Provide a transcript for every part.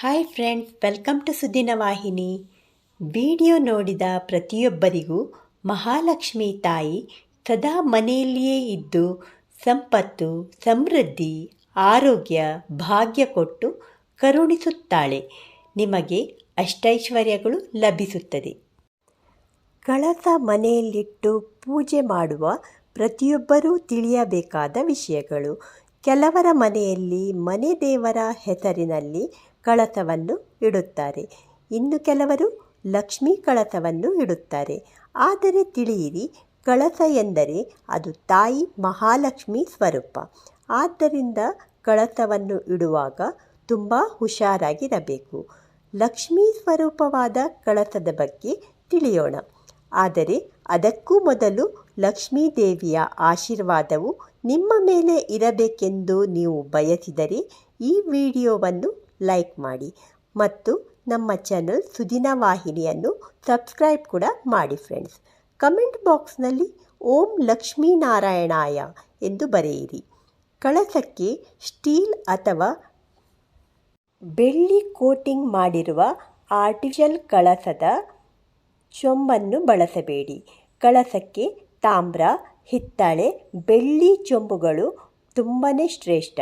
Hi friends welcome to ಸುದ್ದಿನ ವಾಹಿನಿ video ನೋಡಿದ ಪ್ರತಿಯೊಬ್ಬರಿಗೂ ಮಹಾಲಕ್ಷ್ಮಿ ತಾಯಿ ಸದಾ ಮನೆಯಲ್ಲಿಯೇ ಇದ್ದು ಸಂಪತ್ತು, ಸಮೃದ್ಧಿ, ಆರೋಗ್ಯ, ಭಾಗ್ಯ ಕೊಟ್ಟು ಕರುಣಿಸುತ್ತಾಳೆ. ನಿಮಗೆ ಅಷ್ಟೈಶ್ವರ್ಯಗಳು ಲಭಿಸುತ್ತದೆ. ಕಳಸ ಮನೆಯಲ್ಲಿಟ್ಟು ಪೂಜೆ ಮಾಡುವ ಪ್ರತಿಯೊಬ್ಬರೂ ತಿಳಿಯಬೇಕಾದ ವಿಷಯಗಳು. ಕೆಲವರ ಮನೆಯಲ್ಲಿ ಮನೆ ದೇವರ ಹೆಸರಿನಲ್ಲಿ ಕಳಸವನ್ನು ಇಡುತ್ತಾರೆ. ಇನ್ನು ಕೆಲವರು ಲಕ್ಷ್ಮೀ ಕಳಸವನ್ನು ಇಡುತ್ತಾರೆ. ಆದರೆ ತಿಳಿಯಿರಿ ಕಳಸ ಎಂದರೆ ಅದು ತಾಯಿ ಮಹಾಲಕ್ಷ್ಮಿ ಸ್ವರೂಪ. ಆದ್ದರಿಂದ ಕಳಸವನ್ನು ಇಡುವಾಗ ತುಂಬ ಹುಷಾರಾಗಿರಬೇಕು. ಲಕ್ಷ್ಮೀ ಸ್ವರೂಪವಾದ ಕಳಸದ ಬಗ್ಗೆ ತಿಳಿಯೋಣ. ಆದರೆ ಅದಕ್ಕೂ ಮೊದಲು ಲಕ್ಷ್ಮೀ ದೇವಿಯ ಆಶೀರ್ವಾದವು ನಿಮ್ಮ ಮೇಲೆ ಇರಬೇಕೆಂದು ನೀವು ಬಯಸಿದರೆ ಈ ವಿಡಿಯೋವನ್ನು ಲೈಕ್ ಮಾಡಿ ಮತ್ತು ನಮ್ಮ ಚಾನಲ್ ಸುದಿನ ವಾಹಿನಿಯನ್ನು ಸಬ್ಸ್ಕ್ರೈಬ್ ಕೂಡ ಮಾಡಿ ಫ್ರೆಂಡ್ಸ್ ಕಮೆಂಟ್ ಬಾಕ್ಸ್ನಲ್ಲಿ ಓಂ ಲಕ್ಷ್ಮೀನಾರಾಯಣಾಯ ಎಂದು ಬರೆಯಿರಿ. ಕಳಸಕ್ಕೆ ಸ್ಟೀಲ್ ಅಥವಾ ಬೆಳ್ಳಿ ಕೋಟಿಂಗ್ ಮಾಡಿರುವ ಆರ್ಟಿಫಿಷಿಯಲ್ ಕಳಸದ ಚೊಂಬನ್ನು ಬಳಸಬೇಡಿ. ಕಳಸಕ್ಕೆ ತಾಮ್ರ, ಹಿತ್ತಾಳೆ, ಬೆಳ್ಳಿ ಚೊಂಬುಗಳು ತುಂಬಾ ಶ್ರೇಷ್ಠ.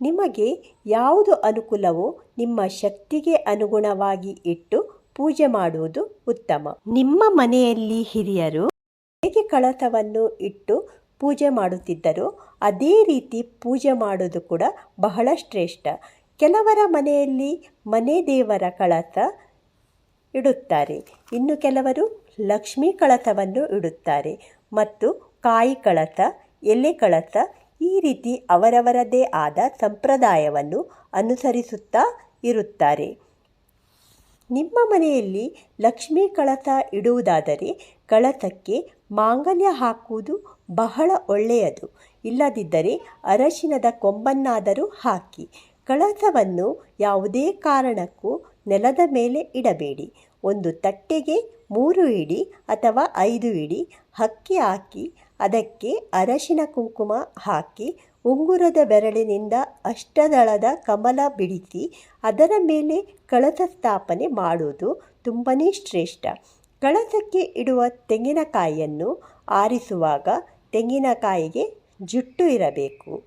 ನಿಮಗೆ ಯಾವುದು ಅನುಕೂಲವೋ ನಿಮ್ಮ ಶಕ್ತಿಗೆ ಅನುಗುಣವಾಗಿ ಇಟ್ಟು ಪೂಜೆ ಮಾಡುವುದು ಉತ್ತಮ. ನಿಮ್ಮ ಮನೆಯಲ್ಲಿ ಹಿರಿಯರು ಹೇಗೆ ಕಳಸವನ್ನು ಇಟ್ಟು ಪೂಜೆ ಮಾಡುತ್ತಿದ್ದರೋ ಅದೇ ರೀತಿ ಪೂಜೆ ಮಾಡುವುದು ಕೂಡ ಬಹಳ ಶ್ರೇಷ್ಠ. ಕೆಲವರ ಮನೆಯಲ್ಲಿ ಮನೆ ದೇವರ ಕಳಸ ಇಡುತ್ತಾರೆ. ಇನ್ನು ಕೆಲವರು ಲಕ್ಷ್ಮೀ ಕಳಸವನ್ನು ಇಡುತ್ತಾರೆ. ಮತ್ತು ಕಾಯಿ ಕಳಸ ಎಲೆ ಕಳಸ ಈ ರೀತಿ ಅವರವರದೇ ಆದ ಸಂಪ್ರದಾಯವನ್ನು ಅನುಸರಿಸುತ್ತಾ ಇರುತ್ತಾರೆ. ನಿಮ್ಮ ಮನೆಯಲ್ಲಿ ಲಕ್ಷ್ಮೀ ಕಳಸ ಇಡುವುದಾದರೆ ಕಳಸಕ್ಕೆ ಮಾಂಗಲ್ಯ ಹಾಕುವುದು ಬಹಳ ಒಳ್ಳೆಯದು. ಇಲ್ಲದಿದ್ದರೆ ಅರಶಿನದ ಕೊಂಬನ್ನಾದರೂ ಹಾಕಿ. ಕಳಸವನ್ನು ಯಾವುದೇ ಕಾರಣಕ್ಕೂ ನೆಲದ ಮೇಲೆ ಇಡಬೇಡಿ. ಒಂದು ತಟ್ಟೆಗೆ ಮೂರು ಇಡಿ ಅಥವಾ ಐದು ಇಡಿ ಹಕ್ಕಿ ಹಾಕಿ ಅದಕ್ಕೆ ಅರಶಿನ ಕುಂಕುಮ ಹಾಕಿ ಉಂಗುರದ ಬೆರಳಿನಿಂದ ಅಷ್ಟದಳದ ಕಮಲ ಬಿಡಿಸಿ ಅದರ ಮೇಲೆ ಕಳಸ ಸ್ಥಾಪನೆ ಮಾಡುವುದು ತುಂಬನೇ ಶ್ರೇಷ್ಠ. ಕಳಸಕ್ಕೆ ಇಡುವ ತೆಂಗಿನಕಾಯಿಯನ್ನು ಆರಿಸುವಾಗ ತೆಂಗಿನಕಾಯಿಗೆ ಜುಟ್ಟು ಇರಬೇಕು.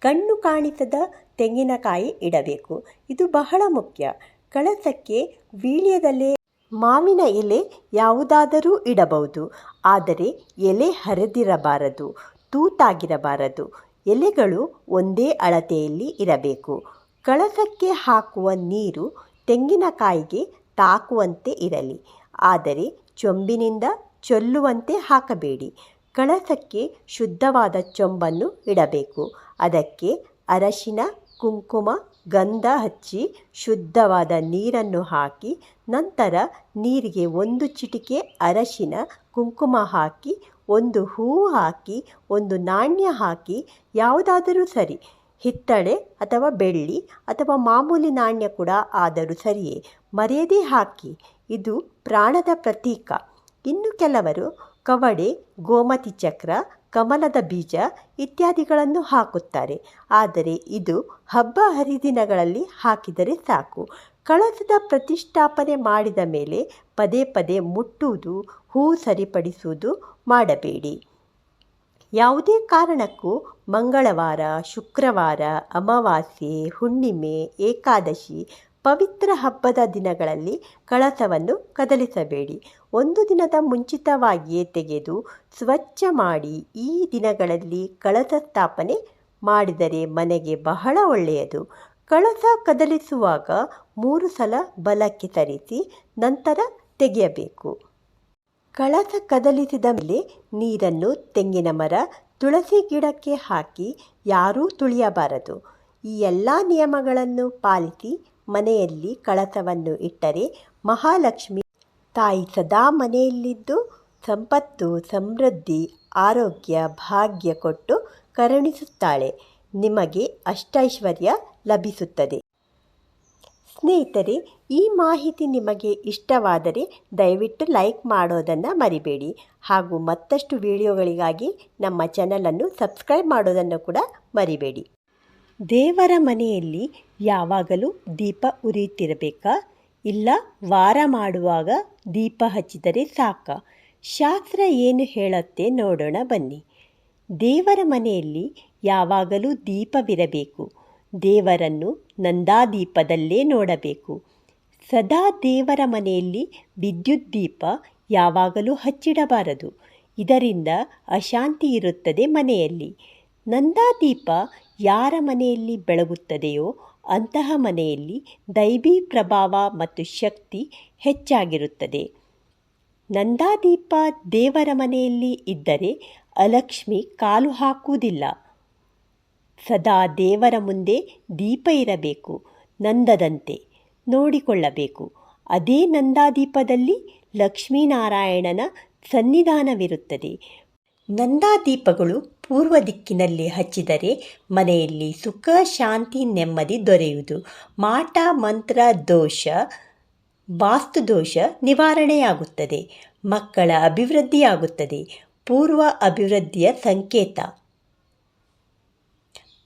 ಕಣ್ಣು ಕಾಣಿಸದ ತೆಂಗಿನಕಾಯಿ ಇಡಬೇಕು. ಇದು ಬಹಳ ಮುಖ್ಯ. ಕಳಸಕ್ಕೆ ವೀಳ್ಯದಲ್ಲೇ ಮಾವಿನ ಎಲೆ ಯಾವುದಾದರೂ ಇಡಬಹುದು, ಆದರೆ ಎಲೆ ಹರಿದಿರಬಾರದು, ತೂತಾಗಿರಬಾರದು. ಎಲೆಗಳು ಒಂದೇ ಅಳತೆಯಲ್ಲಿ ಇರಬೇಕು. ಕಳಸಕ್ಕೆ ಹಾಕುವ ನೀರು ತೆಂಗಿನಕಾಯಿಗೆ ತಾಕುವಂತೆ ಇರಲಿ, ಆದರೆ ಚೊಂಬಿನಿಂದ ಚೊಲ್ಲುವಂತೆ ಹಾಕಬೇಡಿ. ಕಳಸಕ್ಕೆ ಶುದ್ಧವಾದ ಚೊಂಬನ್ನು ಇಡಬೇಕು. ಅದಕ್ಕೆ ಅರಶಿನ, ಕುಂಕುಮ ಗಂಧ ಹಚ್ಚಿ ಶುದ್ಧವಾದ ನೀರನ್ನು ಹಾಕಿ, ನಂತರ ನೀರಿಗೆ ಒಂದು ಚಿಟಿಕೆ ಅರಶಿನ ಕುಂಕುಮ ಹಾಕಿ, ಒಂದು ಹೂವು ಹಾಕಿ, ಒಂದು ನಾಣ್ಯ ಹಾಕಿ, ಯಾವುದಾದರೂ ಸರಿ, ಹಿತ್ತಳೆ ಅಥವಾ ಬೆಳ್ಳಿ ಅಥವಾ ಮಾಮೂಲಿ ನಾಣ್ಯ ಕೂಡ ಆದರೂ ಸರಿಯೇ, ಮರೆಯದೇ ಹಾಕಿ. ಇದು ಪ್ರಾಣದ ಪ್ರತೀಕ. ಇನ್ನು ಕೆಲವರು ಕವಡೆ, ಗೋಮತಿ ಚಕ್ರ ಕಮಲದ ಬೀಜ ಇತ್ಯಾದಿಗಳನ್ನು ಹಾಕುತ್ತಾರೆ. ಆದರೆ ಇದು ಹಬ್ಬ ಹರಿದಿನಗಳಲ್ಲಿ ಹಾಕಿದರೆ ಸಾಕು. ಕಳಸದ ಪ್ರತಿಷ್ಠಾಪನೆ ಮಾಡಿದ ಮೇಲೆ ಪದೇ ಪದೇ ಮುಟ್ಟುವುದು, ಹೂ ಸರಿಪಡಿಸುವುದು ಮಾಡಬೇಡಿ. ಯಾವುದೇ ಕಾರಣಕ್ಕೂ ಮಂಗಳವಾರ, ಶುಕ್ರವಾರ, ಅಮಾವಾಸ್ಯೆ, ಹುಣ್ಣಿಮೆ, ಏಕಾದಶಿ ಪವಿತ್ರ ಹಬ್ಬದ ದಿನಗಳಲ್ಲಿ ಕಳಸವನ್ನು ಕದಲಿಸಬೇಡಿ. ಒಂದು ದಿನದ ಮುಂಚಿತವಾಗಿಯೇ ತೆಗೆದು ಸ್ವಚ್ಛ ಮಾಡಿ ಈ ದಿನಗಳಲ್ಲಿ ಕಳಸ ಸ್ಥಾಪನೆ ಮಾಡಿದರೆ ಮನೆಗೆ ಬಹಳ ಒಳ್ಳೆಯದು. ಕಳಸ ಕದಲಿಸುವಾಗ ಮೂರು ಸಲ ಬಲಕ್ಕೆ ಸರಿಸಿ ನಂತರ ತೆಗೆಯಬೇಕು. ಕಳಸ ಕದಲಿಸಿದ ಮೇಲೆ ನೀರನ್ನು ತೆಂಗಿನ ಮರ, ತುಳಸಿ ಗಿಡಕ್ಕೆ ಹಾಕಿ ಯಾರೂ ತುಳಿಯಬಾರದು. ಈ ಎಲ್ಲ ನಿಯಮಗಳನ್ನು ಪಾಲಿಸಿ ಮನೆಯಲ್ಲಿ ಕಳಸವನ್ನು ಇಟ್ಟರೆ ಮಹಾಲಕ್ಷ್ಮಿ ತಾಯಿ ಸದಾ ಮನೆಯಲ್ಲಿದ್ದು ಸಂಪತ್ತು, ಸಮೃದ್ಧಿ, ಆರೋಗ್ಯ, ಭಾಗ್ಯ ಕೊಟ್ಟು ಕರುಣಿಸುತ್ತಾಳೆ. ನಿಮಗೆ ಅಷ್ಟೈಶ್ವರ್ಯ ಲಭಿಸುತ್ತದೆ. ಸ್ನೇಹಿತರೆ, ಈ ಮಾಹಿತಿ ನಿಮಗೆ ಇಷ್ಟವಾದರೆ ದಯವಿಟ್ಟು ಲೈಕ್ ಮಾಡೋದನ್ನು ಮರಿಬೇಡಿ ಹಾಗೂ ಮತ್ತಷ್ಟು ವಿಡಿಯೋಗಳಿಗಾಗಿ ನಮ್ಮ ಚಾನಲನ್ನು ಸಬ್ಸ್ಕ್ರೈಬ್ ಮಾಡೋದನ್ನು ಕೂಡ ಮರಿಬೇಡಿ. ದೇವರ ಮನೆಯಲ್ಲಿ ಯಾವಾಗಲೂ ದೀಪ ಉರಿಯುತ್ತಿರಬೇಕಾ? ಇಲ್ಲ ವಾರ ಮಾಡುವಾಗ ದೀಪ ಹಚ್ಚಿದರೆ ಸಾಕ. ಶಾಸ್ತ್ರ ಏನು ಹೇಳುತ್ತೆ ನೋಡೋಣ ಬನ್ನಿ. ದೇವರ ಮನೆಯಲ್ಲಿ ಯಾವಾಗಲೂ ದೀಪವಿರಬೇಕು. ದೇವರನ್ನು ನಂದಾದೀಪದಲ್ಲೇ ನೋಡಬೇಕು. ಸದಾ ದೇವರ ಮನೆಯಲ್ಲಿ ವಿದ್ಯುತ್ ದೀಪ ಯಾವಾಗಲೂ ಹಚ್ಚಿಡಬಾರದು. ಇದರಿಂದ ಅಶಾಂತಿ ಇರುತ್ತದೆ ಮನೆಯಲ್ಲಿ. ನಂದಾದೀಪ ಯಾರ ಮನೆಯಲ್ಲಿ ಬೆಳಗುತ್ತದೆಯೋ ಅಂತಹ ಮನೆಯಲ್ಲಿ ದೈವಿ ಪ್ರಭಾವ ಮತ್ತು ಶಕ್ತಿ ಹೆಚ್ಚಾಗಿರುತ್ತದೆ. ನಂದಾದೀಪ ದೇವರ ಮನೆಯಲ್ಲಿ ಇದ್ದರೆ ಅಲಕ್ಷ್ಮಿ ಕಾಲು ಹಾಕುವುದಿಲ್ಲ. ಸದಾ ದೇವರ ಮುಂದೆ ದೀಪ ಇರಬೇಕು, ನಂದದಂತೆ ನೋಡಿಕೊಳ್ಳಬೇಕು. ಅದೇ ನಂದಾದೀಪದಲ್ಲಿ ಲಕ್ಷ್ಮೀನಾರಾಯಣನ ಸನ್ನಿಧಾನವಿರುತ್ತದೆ. ನಂದಾದೀಪಗಳು ಪೂರ್ವ ದಿಕ್ಕಿನಲ್ಲಿ ಹಚ್ಚಿದರೆ ಮನೆಯಲ್ಲಿ ಸುಖ, ಶಾಂತಿ, ನೆಮ್ಮದಿ ದೊರೆಯುವುದು. ಮಾಟ, ಮಂತ್ರ, ದೋಷ, ವಾಸ್ತು ದೋಷ ನಿವಾರಣೆಯಾಗುತ್ತದೆ. ಮಕ್ಕಳ ಅಭಿವೃದ್ಧಿಯಾಗುತ್ತದೆ. ಪೂರ್ವ ಅಭಿವೃದ್ಧಿಯ ಸಂಕೇತ.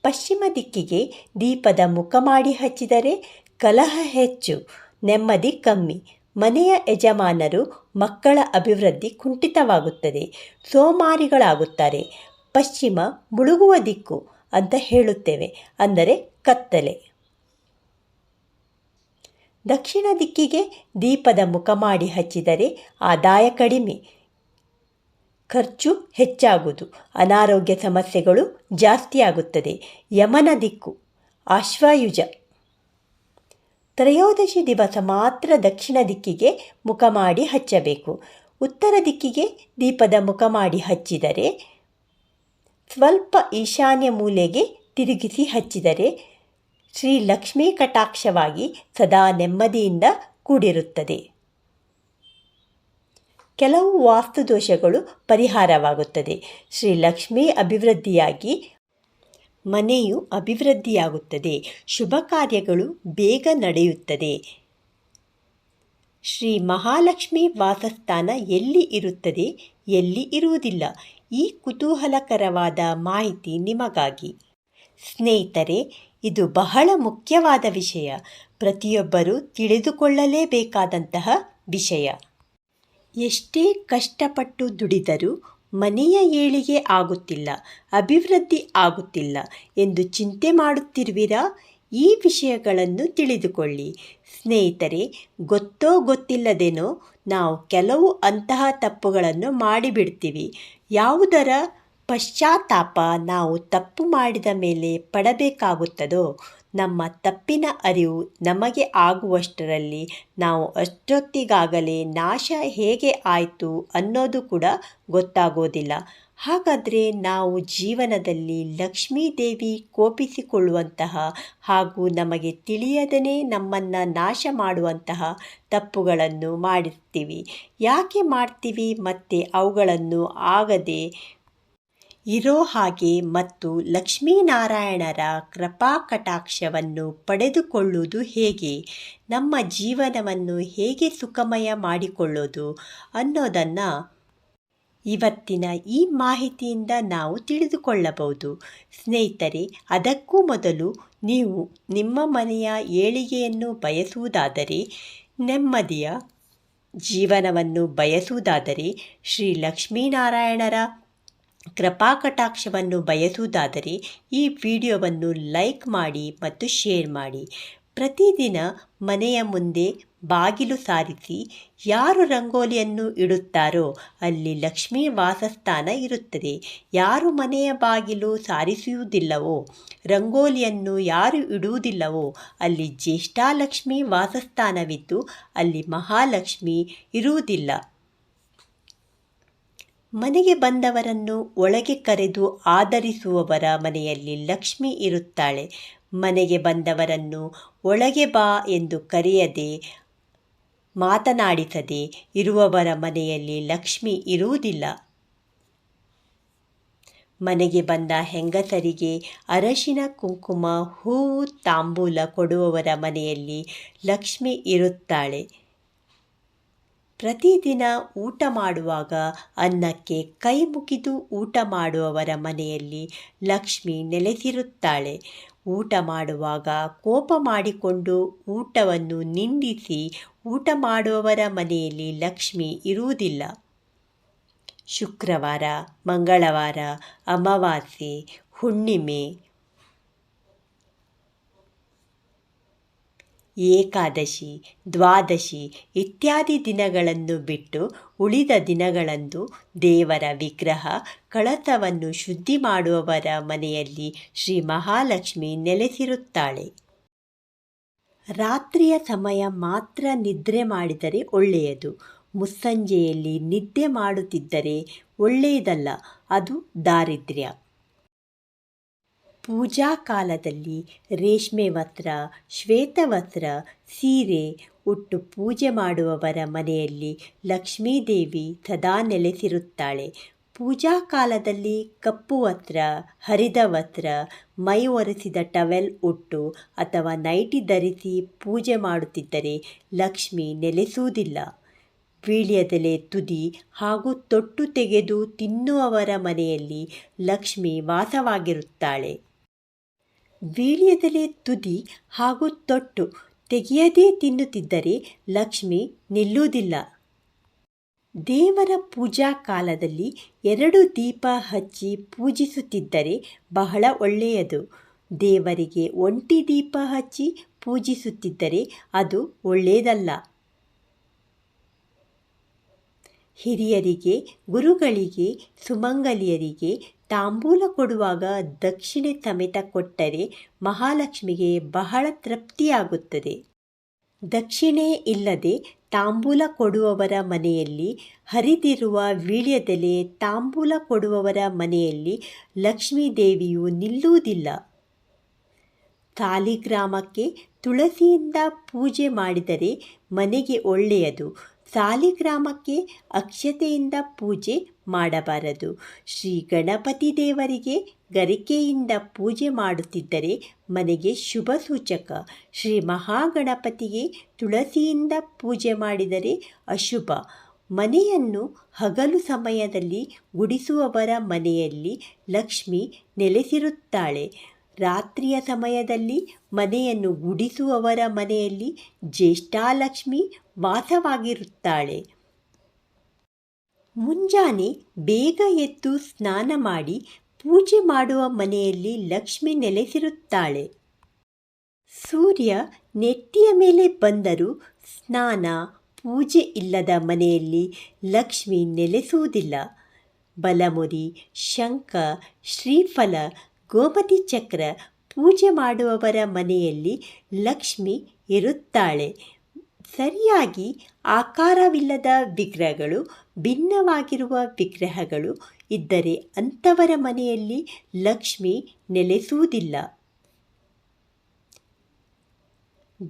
ಪಶ್ಚಿಮ ದಿಕ್ಕಿಗೆ ದೀಪದ ಮುಖ ಮಾಡಿ ಹಚ್ಚಿದರೆ ಕಲಹ ಹೆಚ್ಚು, ನೆಮ್ಮದಿ ಕಮ್ಮಿ. ಮನೆಯ ಯಜಮಾನರು ಮಕ್ಕಳ ಅಭಿವೃದ್ಧಿ ಕುಂಠಿತವಾಗುತ್ತದೆ. ಸೋಮಾರಿಗಳಾಗುತ್ತಾರೆ. ಪಶ್ಚಿಮ ಮುಳುಗುವ ದಿಕ್ಕು ಅಂತ ಹೇಳುತ್ತೇವೆ. ಅಂದರೆ ಕತ್ತಲೆ. ದಕ್ಷಿಣ ದಿಕ್ಕಿಗೆ ದೀಪದ ಮುಖ ಮಾಡಿ ಹಚ್ಚಿದರೆ ಆದಾಯ ಕಡಿಮೆ. ಖರ್ಚು ಹೆಚ್ಚಾಗುವುದು. ಅನಾರೋಗ್ಯ ಸಮಸ್ಯೆಗಳು ಜಾಸ್ತಿಯಾಗುತ್ತದೆ ಯಮನ ದಿಕ್ಕು. ಆಶ್ವಾಯುಜ. ತ್ರಯೋದಶಿ ದಿವಸ ಮಾತ್ರ ದಕ್ಷಿಣ ದಿಕ್ಕಿಗೆ ಮುಖ ಮಾಡಿ ಹಚ್ಚಬೇಕು. ಉತ್ತರ ದಿಕ್ಕಿಗೆ ದೀಪದ ಮುಖ ಮಾಡಿ ಹಚ್ಚಿದರೆ ಸ್ವಲ್ಪ ಈಶಾನ್ಯ ಮೂಲೆಗೆ ತಿರುಗಿಸಿ ಹಚ್ಚಿದರೆ ಶ್ರೀ ಲಕ್ಷ್ಮೀ ಕಟಾಕ್ಷವಾಗಿ ಸದಾ ನೆಮ್ಮದಿಯಿಂದ ಕೂಡಿರುತ್ತದೆ. ಕೆಲವು ವಾಸ್ತುದೋಷಗಳು ಪರಿಹಾರವಾಗುತ್ತದೆ. ಶ್ರೀ ಲಕ್ಷ್ಮೀ ಅಭಿವೃದ್ಧಿಯಾಗಿ ಮನೆಯು ಅಭಿವೃದ್ಧಿಯಾಗುತ್ತದೆ. ಶುಭ ಕಾರ್ಯಗಳು ಬೇಗ ನಡೆಯುತ್ತದೆ. ಶ್ರೀ ಮಹಾಲಕ್ಷ್ಮಿ ವಾಸಸ್ಥಾನ ಎಲ್ಲಿ ಇರುತ್ತದೆ? ಎಲ್ಲಿ ಇರುವುದಿಲ್ಲ. ಈ ಕುತೂಹಲಕರವಾದ ಮಾಹಿತಿ ನಿಮಗಾಗಿ. ಸ್ನೇಹಿತರೆ, ಇದು ಬಹಳ ಮುಖ್ಯವಾದ ವಿಷಯ. ಪ್ರತಿಯೊಬ್ಬರೂ ತಿಳಿದುಕೊಳ್ಳಲೇಬೇಕಾದಂತಹ ವಿಷಯ. ಎಷ್ಟೇ ಕಷ್ಟಪಟ್ಟು ದುಡಿದರೂ ಮನೆಯ ಏಳಿಗೆ ಆಗುತ್ತಿಲ್ಲ, ಅಭಿವೃದ್ಧಿ ಆಗುತ್ತಿಲ್ಲ ಎಂದು ಚಿಂತೆ ಮಾಡುತ್ತಿರುವಿರಾ? ಈ ವಿಷಯಗಳನ್ನು ತಿಳಿದುಕೊಳ್ಳಿ. ಸ್ನೇಹಿತರೆ, ಗೊತ್ತೋ ಗೊತ್ತಿಲ್ಲದೇನೋ ನಾವು ಕೆಲವು ಅಂತಹ ತಪ್ಪುಗಳನ್ನು ಮಾಡಿಬಿಡ್ತೀವಿ. ಯಾವುದರ ಪಶ್ಚಾತ್ತಾಪ ನಾವು ತಪ್ಪು ಮಾಡಿದ ಮೇಲೆ ಪಡಬೇಕಾಗುತ್ತದೋ, ನಮ್ಮ ತಪ್ಪಿನ ಅರಿವು ನಮಗೆ ಆಗುವಷ್ಟರಲ್ಲಿ ನಾವು ಅಷ್ಟೊತ್ತಿಗಾಗಲೇ ನಾಶ ಹೇಗೆ ಆಯಿತು ಅನ್ನೋದು ಕೂಡ ಗೊತ್ತಾಗೋದಿಲ್ಲ. ಹಾಗಾದರೆ ನಾವು ಜೀವನದಲ್ಲಿ ಲಕ್ಷ್ಮೀದೇವಿ ಕೋಪಿಸಿಕೊಳ್ಳುವಂತಹ ಹಾಗೂ ನಮಗೆ ತಿಳಿಯದೇ ನಮ್ಮನ್ನು ನಾಶ ಮಾಡುವಂತಹ ತಪ್ಪುಗಳನ್ನು ಮಾಡುತ್ತೀವಿ ಯಾಕೆ ಮಾಡ್ತೀವಿ ಮತ್ತು ಅವುಗಳನ್ನು ಆಗದೆ ಇರೋ ಹಾಗೆ ಮತ್ತು ಲಕ್ಷ್ಮೀನಾರಾಯಣರ ಕೃಪಾ ಕಟಾಕ್ಷವನ್ನು ಪಡೆದುಕೊಳ್ಳುವುದು ಹೇಗೆ? ನಮ್ಮ ಜೀವನವನ್ನು ಹೇಗೆ ಸುಖಮಯ ಮಾಡಿಕೊಳ್ಳೋದು ಅನ್ನೋದನ್ನು ಇವತ್ತಿನ ಈ ಮಾಹಿತಿಯಿಂದ ನಾವು ತಿಳಿದುಕೊಳ್ಳಬಹುದು. ಸ್ನೇಹಿತರೆ, ಅದಕ್ಕೂ ಮೊದಲು ನೀವು ನಿಮ್ಮ ಮನೆಯ ಏಳಿಗೆಯನ್ನು ಬಯಸುವುದಾದರೆ, ನೆಮ್ಮದಿಯ ಜೀವನವನ್ನು ಬಯಸುವುದಾದರೆ, ಶ್ರೀ ಲಕ್ಷ್ಮೀನಾರಾಯಣರ ಕೃಪಾಕಟಾಕ್ಷವನ್ನು ಬಯಸುವುದಾದರೆ, ಈ ವಿಡಿಯೋವನ್ನು ಲೈಕ್ ಮಾಡಿ ಮತ್ತು ಶೇರ್ ಮಾಡಿ. ಪ್ರತಿದಿನ ಮನೆಯ ಮುಂದೆ ಬಾಗಿಲು ಸಾರಿಸಿ ಯಾರು ರಂಗೋಲಿಯನ್ನು ಇಡುತ್ತಾರೋ ಅಲ್ಲಿ ಲಕ್ಷ್ಮೀ ವಾಸಸ್ಥಾನ ಇರುತ್ತದೆ. ಯಾರು ಮನೆಯ ಬಾಗಿಲು ಸಾರಿಸುವುದಿಲ್ಲವೋ, ರಂಗೋಲಿಯನ್ನು ಯಾರು ಇಡುವುದಿಲ್ಲವೋ, ಅಲ್ಲಿ ಜ್ಯೇಷ್ಠಾಲಕ್ಷ್ಮಿ ವಾಸಸ್ಥಾನವಿದ್ದು ಅಲ್ಲಿ ಮಹಾಲಕ್ಷ್ಮಿ ಇರುವುದಿಲ್ಲ. ಮನೆಗೆ ಬಂದವರನ್ನು ಒಳಗೆ ಕರೆದು ಆದರಿಸುವವರ ಮನೆಯಲ್ಲಿ ಲಕ್ಷ್ಮಿ ಇರುತ್ತಾಳೆ. ಮನೆಗೆ ಬಂದವರನ್ನು ಒಳಗೆ ಬಾ ಎಂದು ಕರೆಯದೆ ಮಾತನಾಡಿಸದೆ ಇರುವವರ ಮನೆಯಲ್ಲಿ ಲಕ್ಷ್ಮಿ ಇರುವುದಿಲ್ಲ. ಮನೆಗೆ ಬಂದ ಹೆಂಗಸರಿಗೆ ಅರಶಿನ, ಕುಂಕುಮ, ಹೂವು, ತಾಂಬೂಲ ಕೊಡುವವರ ಮನೆಯಲ್ಲಿ ಲಕ್ಷ್ಮಿ ಇರುತ್ತಾಳೆ. ಪ್ರತಿದಿನ ಊಟ ಮಾಡುವಾಗ ಅನ್ನಕ್ಕೆ ಕೈ ಮುಗಿದು ಊಟ ಮಾಡುವವರ ಮನೆಯಲ್ಲಿ ಲಕ್ಷ್ಮಿ ನೆಲೆಸಿರುತ್ತಾಳೆ. ಊಟ ಮಾಡುವಾಗ ಕೋಪ ಮಾಡಿಕೊಂಡು ಊಟವನ್ನು ನಿಂದಿಸಿ ಊಟ ಮಾಡುವವರ ಮನೆಯಲ್ಲಿ ಲಕ್ಷ್ಮಿ ಇರುವುದಿಲ್ಲ. ಶುಕ್ರವಾರ, ಮಂಗಳವಾರ, ಅಮಾವಾಸ್ಯೆ, ಹುಣ್ಣಿಮೆ ಏಕಾದಶಿ, ದ್ವಾದಶಿ ಇತ್ಯಾದಿ ದಿನಗಳನ್ನು ಬಿಟ್ಟು ಉಳಿದ ದಿನಗಳಂದು ದೇವರ ವಿಗ್ರಹ, ಕಳತವನ್ನು ಶುದ್ಧಿ ಮಾಡುವವರ ಮನೆಯಲ್ಲಿ ಶ್ರೀ ಮಹಾಲಕ್ಷ್ಮಿ ನೆಲೆಸಿರುತ್ತಾಳೆ. ರಾತ್ರಿಯ ಸಮಯ ಮಾತ್ರ ನಿದ್ರೆ ಮಾಡಿದರೆ ಒಳ್ಳೆಯದು. ಮುಸ್ಸಂಜೆಯಲ್ಲಿ ನಿದ್ದೆ ಮಾಡುತ್ತಿದ್ದರೆ ಒಳ್ಳೆಯದಲ್ಲ, ಅದು ದಾರಿದ್ರ್ಯ. ಪೂಜಾ ಕಾಲದಲ್ಲಿ ರೇಷ್ಮೆ ವಸ್ತ್ರ ಶ್ವೇತವಸ್ತ್ರ ಸೀರೆ ಉಟ್ಟು ಪೂಜೆ ಮಾಡುವವರ ಮನೆಯಲ್ಲಿ ಲಕ್ಷ್ಮೀದೇವಿ ಸದಾ ನೆಲೆಸಿರುತ್ತಾಳೆ. ಪೂಜಾ ಕಾಲದಲ್ಲಿ ಕಪ್ಪು ವಸ್ತ್ರ, ಹರಿದ ವಸ್ತ್ರ, ಮೈ ಒರೆಸಿದ ಟವೆಲ್ ಉಟ್ಟು ಅಥವಾ ನೈಟಿ ಧರಿಸಿ ಪೂಜೆ ಮಾಡುತ್ತಿದ್ದರೆ ಲಕ್ಷ್ಮಿ ನೆಲೆಸುವುದಿಲ್ಲ. ವೀಳ್ಯದೆಲೆ ತುದಿ ಹಾಗೂ ತೊಟ್ಟು ತೆಗೆದು ತಿನ್ನುವವರ ಮನೆಯಲ್ಲಿ ಲಕ್ಷ್ಮಿ ವಾಸವಾಗಿರುತ್ತಾಳೆ. ವೀಳ್ಯದೆಲೆ ತುದಿ ಹಾಗೂ ತೊಟ್ಟು ತೆಗೆಯದೇ ತಿನ್ನುತ್ತಿದ್ದರೆ ಲಕ್ಷ್ಮಿ ನಿಲ್ಲುವುದಿಲ್ಲ. ದೇವರ ಪೂಜಾ ಕಾಲದಲ್ಲಿ ಎರಡು ದೀಪ ಹಚ್ಚಿ ಪೂಜಿಸುತ್ತಿದ್ದರೆ ಬಹಳ ಒಳ್ಳೆಯದು. ದೇವರಿಗೆ ಒಂಟಿ ದೀಪ ಹಚ್ಚಿ ಪೂಜಿಸುತ್ತಿದ್ದರೆ ಅದು ಒಳ್ಳೆಯದಲ್ಲ. ಹಿರಿಯರಿಗೆ, ಗುರುಗಳಿಗೆ, ಸುಮಂಗಲಿಯರಿಗೆ ತಾಂಬೂಲ ಕೊಡುವಾಗ ದಕ್ಷಿಣೆ ಸಮೇತ ಕೊಟ್ಟರೆ ಮಹಾಲಕ್ಷ್ಮಿಗೆ ಬಹಳ ತೃಪ್ತಿಯಾಗುತ್ತದೆ. ದಕ್ಷಿಣೆ ಇಲ್ಲದೆ ತಾಂಬೂಲ ಕೊಡುವವರ ಮನೆಯಲ್ಲಿ ಹರಿದಿರುವ ವೀಳ್ಯದೆಲೆ ತಾಂಬೂಲ ಕೊಡುವವರ ಮನೆಯಲ್ಲಿ ಲಕ್ಷ್ಮೀದೇವಿಯು ನಿಲ್ಲುವುದಿಲ್ಲ. ಸಾಲಿಗ್ರಾಮಕ್ಕೆ ತುಳಸಿಯಿಂದ ಪೂಜೆ ಮಾಡಿದರೆ ಮನೆಗೆ ಒಳ್ಳೆಯದು. ಸಾಲಿಗ್ರಾಮಕ್ಕೆ ಅಕ್ಷತೆಯಿಂದ ಪೂಜೆ ಮಾಡಬಾರದು. ಶ್ರೀ ಗಣಪತಿ ದೇವರಿಗೆ ಗರಿಕೆಯಿಂದ ಪೂಜೆ ಮಾಡುತ್ತಿದ್ದರೆ ಮನೆಗೆ ಶುಭ ಸೂಚಕ. ಶ್ರೀ ಮಹಾಗಣಪತಿಗೆ ತುಳಸಿಯಿಂದ ಪೂಜೆ ಮಾಡಿದರೆ ಅಶುಭ. ಮನೆಯನ್ನು ಹಗಲು ಸಮಯದಲ್ಲಿ ಗುಡಿಸುವವರ ಮನೆಯಲ್ಲಿ ಲಕ್ಷ್ಮಿ ನೆಲೆಸಿರುತ್ತಾಳೆ. ರಾತ್ರಿಯ ಸಮಯದಲ್ಲಿ ಮನೆಯನ್ನು ಗುಡಿಸುವವರ ಮನೆಯಲ್ಲಿ ಜ್ಯೇಷ್ಠಾಲಕ್ಷ್ಮಿ ವಾಸವಾಗಿರುತ್ತಾಳೆ. ಮುಂಜಾನೆ ಬೇಗ ಎದ್ದು ಸ್ನಾನ ಮಾಡಿ ಪೂಜೆ ಮಾಡುವ ಮನೆಯಲ್ಲಿ ಲಕ್ಷ್ಮಿ ನೆಲೆಸಿರುತ್ತಾಳೆ. ಸೂರ್ಯ ನೆತ್ತಿಯ ಮೇಲೆ ಬಂದರೂ ಸ್ನಾನ, ಪೂಜೆ ಇಲ್ಲದ ಮನೆಯಲ್ಲಿ ಲಕ್ಷ್ಮಿ ನೆಲೆಸುವುದಿಲ್ಲ. ಬಲಮುರಿ, ಶಂಖ, ಶ್ರೀಫಲ ಗೋಮತಿ ಚಕ್ರ ಪೂಜೆ ಮಾಡುವವರ ಮನೆಯಲ್ಲಿ ಲಕ್ಷ್ಮಿ ಇರುತ್ತಾಳೆ. ಸರಿಯಾಗಿ ಆಕಾರವಿಲ್ಲದ ವಿಗ್ರಹಗಳು, ಭಿನ್ನವಾಗಿರುವ ವಿಗ್ರಹಗಳು ಇದ್ದರೆ ಅಂಥವರ ಮನೆಯಲ್ಲಿ ಲಕ್ಷ್ಮಿ ನೆಲೆಸುವುದಿಲ್ಲ.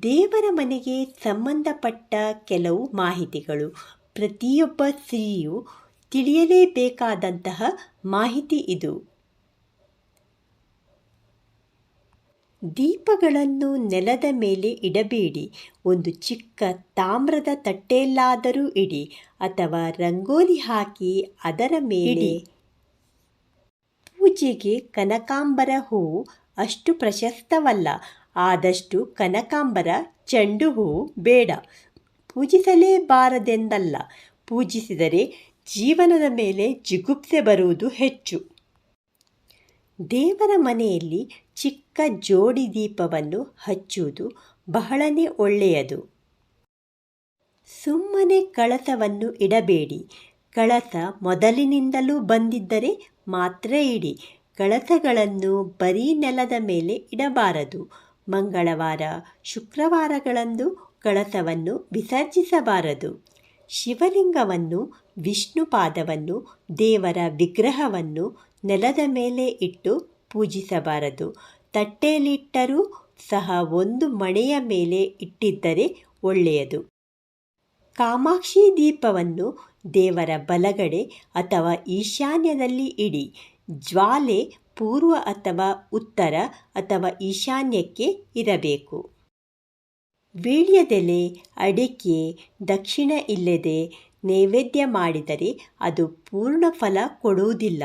ದೇವರ ಮನೆಗೆ ಸಂಬಂಧಪಟ್ಟ ಕೆಲವು ಮಾಹಿತಿಗಳು. ಪ್ರತಿಯೊಬ್ಬ ಸ್ತ್ರೀಯು ತಿಳಿಯಲೇಬೇಕಾದಂತಹ ಮಾಹಿತಿ ಇದು. ದೀಪಗಳನ್ನು ನೆಲದ ಮೇಲೆ ಇಡಬೇಡಿ. ಒಂದು ಚಿಕ್ಕ ತಾಮ್ರದ ತಟ್ಟೆಯಲ್ಲಾದರೂ ಇಡಿ ಅಥವಾ ರಂಗೋಲಿ ಹಾಕಿ ಅದರ ಮೇಲೆ ಪೂಜೆಗೆ ಕನಕಾಂಬರ ಹೂವು ಅಷ್ಟು ಪ್ರಶಸ್ತವಲ್ಲ ಆದಷ್ಟು ಕನಕಾಂಬರ ಚೆಂಡು ಹೂವು ಬೇಡ. ಪೂಜಿಸಲೇಬಾರದೆಂದಲ್ಲ. ಪೂಜಿಸಿದರೆ ಜೀವನದ ಮೇಲೆ ಜಿಗುಪ್ಸೆ ಬರುವುದು ಹೆಚ್ಚು. ದೇವರ ಮನೆಯಲ್ಲಿ ಚಿಕ್ಕ ಜೋಡಿ ದೀಪವನ್ನು ಹಚ್ಚುವುದು ಬಹಳನೇ ಒಳ್ಳೆಯದು. ಸುಮ್ಮನೆ ಕಳಸವನ್ನು ಇಡಬೇಡಿ. ಕಳಸ ಮೊದಲಿನಿಂದಲೂ ಬಂದಿದ್ದರೆ ಮಾತ್ರ ಇಡಿ. ಕಳಸಗಳನ್ನು ಬರೀ ನೆಲದ ಮೇಲೆ ಇಡಬಾರದು. ಮಂಗಳವಾರ, ಶುಕ್ರವಾರಗಳಂದು ಕಳಸವನ್ನು ವಿಸರ್ಜಿಸಬಾರದು. ಶಿವಲಿಂಗವನ್ನು ವಿಷ್ಣುಪಾದವನ್ನು ದೇವರ ವಿಗ್ರಹವನ್ನು ನೆಲದ ಮೇಲೆ ಇಟ್ಟು ಪೂಜಿಸಬಾರದು. ತಟ್ಟೆಯಲ್ಲಿಟ್ಟರೂ ಸಹ ಒಂದು ಮಣೆಯ ಮೇಲೆ ಇಟ್ಟಿದ್ದರೆ ಒಳ್ಳೆಯದು. ಕಾಮಾಕ್ಷಿ ದೀಪವನ್ನು ದೇವರ ಬಲಗಡೆ ಅಥವಾ ಈಶಾನ್ಯದಲ್ಲಿ ಇಡಿ. ಜ್ವಾಲೆ ಪೂರ್ವ ಅಥವಾ ಉತ್ತರ ಅಥವಾ ಈಶಾನ್ಯಕ್ಕೆ ಇರಬೇಕು. ವೀಳ್ಯದೆಲೆ, ಅಡಿಕೆ, ದಕ್ಷಿಣ ಇಲ್ಲದೆ ನೈವೇದ್ಯ ಮಾಡಿದರೆ ಅದು ಪೂರ್ಣ ಫಲ ಕೊಡುವುದಿಲ್ಲ.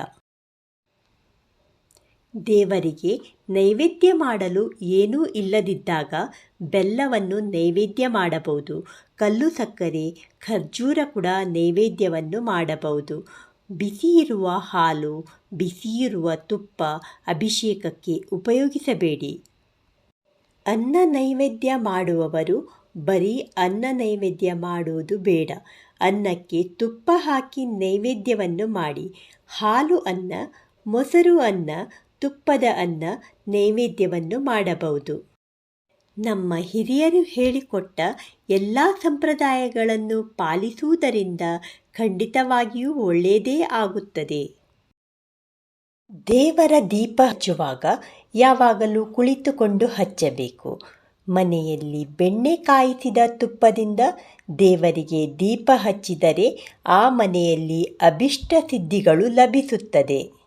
ದೇವರಿಗೆ ನೈವೇದ್ಯ ಮಾಡಲು ಏನೂ ಇಲ್ಲದಿದ್ದಾಗ ಬೆಲ್ಲವನ್ನು ನೈವೇದ್ಯ ಮಾಡಬಹುದು. ಕಲ್ಲು ಸಕ್ಕರೆ, ಖರ್ಜೂರ ಕೂಡ ನೈವೇದ್ಯವನ್ನು ಮಾಡಬಹುದು. ಬಿಸಿ ಇರುವ ಹಾಲು, ಬಿಸಿ ಇರುವ ತುಪ್ಪ ಅಭಿಷೇಕಕ್ಕೆ ಉಪಯೋಗಿಸಬೇಡಿ. ಅನ್ನ ನೈವೇದ್ಯ ಮಾಡುವವರು ಬರೀ ಅನ್ನ ನೈವೇದ್ಯ ಮಾಡುವುದು ಬೇಡ. ಅನ್ನಕ್ಕೆ ತುಪ್ಪ ಹಾಕಿ ನೈವೇದ್ಯವನ್ನು ಮಾಡಿ. ಹಾಲು ಅನ್ನ, ಮೊಸರು ಅನ್ನ ತುಪ್ಪದ ಅನ್ನ ನೈವೇದ್ಯವನ್ನು ಮಾಡಬಹುದು. ನಮ್ಮ ಹಿರಿಯರು ಹೇಳಿಕೊಟ್ಟ ಎಲ್ಲ ಸಂಪ್ರದಾಯಗಳನ್ನು ಪಾಲಿಸುವುದರಿಂದ ಖಂಡಿತವಾಗಿಯೂ ಒಳ್ಳೆಯದೇ ಆಗುತ್ತದೆ. ದೇವರ ದೀಪ ಹಚ್ಚುವಾಗ ಯಾವಾಗಲೂ ಕುಳಿತುಕೊಂಡು ಹಚ್ಚಬೇಕು. ಮನೆಯಲ್ಲಿ ಬೆಣ್ಣೆ ಕಾಯಿಸಿದ ತುಪ್ಪದಿಂದ ದೇವರಿಗೆ ದೀಪ ಹಚ್ಚಿದರೆ ಆ ಮನೆಯಲ್ಲಿ ಅಭಿಷ್ಟ ಸಿದ್ಧಿಗಳು ಲಭಿಸುತ್ತದೆ.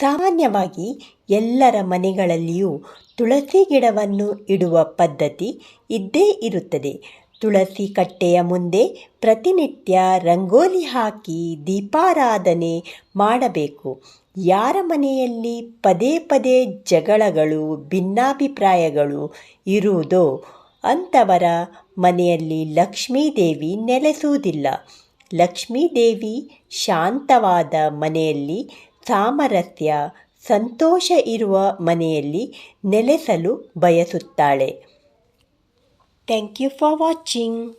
ಸಾಮಾನ್ಯವಾಗಿ ಎಲ್ಲರ ಮನೆಗಳಲ್ಲಿಯೂ ತುಳಸಿ ಗಿಡವನ್ನು ಇಡುವ ಪದ್ಧತಿ ಇದ್ದೇ ಇರುತ್ತದೆ. ತುಳಸಿ ಕಟ್ಟೆಯ ಮುಂದೆ ಪ್ರತಿನಿತ್ಯ ರಂಗೋಲಿ ಹಾಕಿ ದೀಪಾರಾಧನೆ ಮಾಡಬೇಕು. ಯಾರ ಮನೆಯಲ್ಲಿ ಪದೇ ಪದೇ ಜಗಳಗಳು, ಭಿನ್ನಾಭಿಪ್ರಾಯಗಳು ಇರುವುದೋ ಅಂಥವರ ಮನೆಯಲ್ಲಿ ಲಕ್ಷ್ಮೀದೇವಿ ನೆಲೆಸುವುದಿಲ್ಲ. ಲಕ್ಷ್ಮೀದೇವಿ ಶಾಂತವಾದ ಮನೆಯಲ್ಲಿ ಸಾಮರಸ್ಯ ಸಂತೋಷ ಇರುವ ಮನೆಯಲ್ಲಿ ನೆಲೆಸಲು ಬಯಸುತ್ತಾಳೆ. Thank you for watching.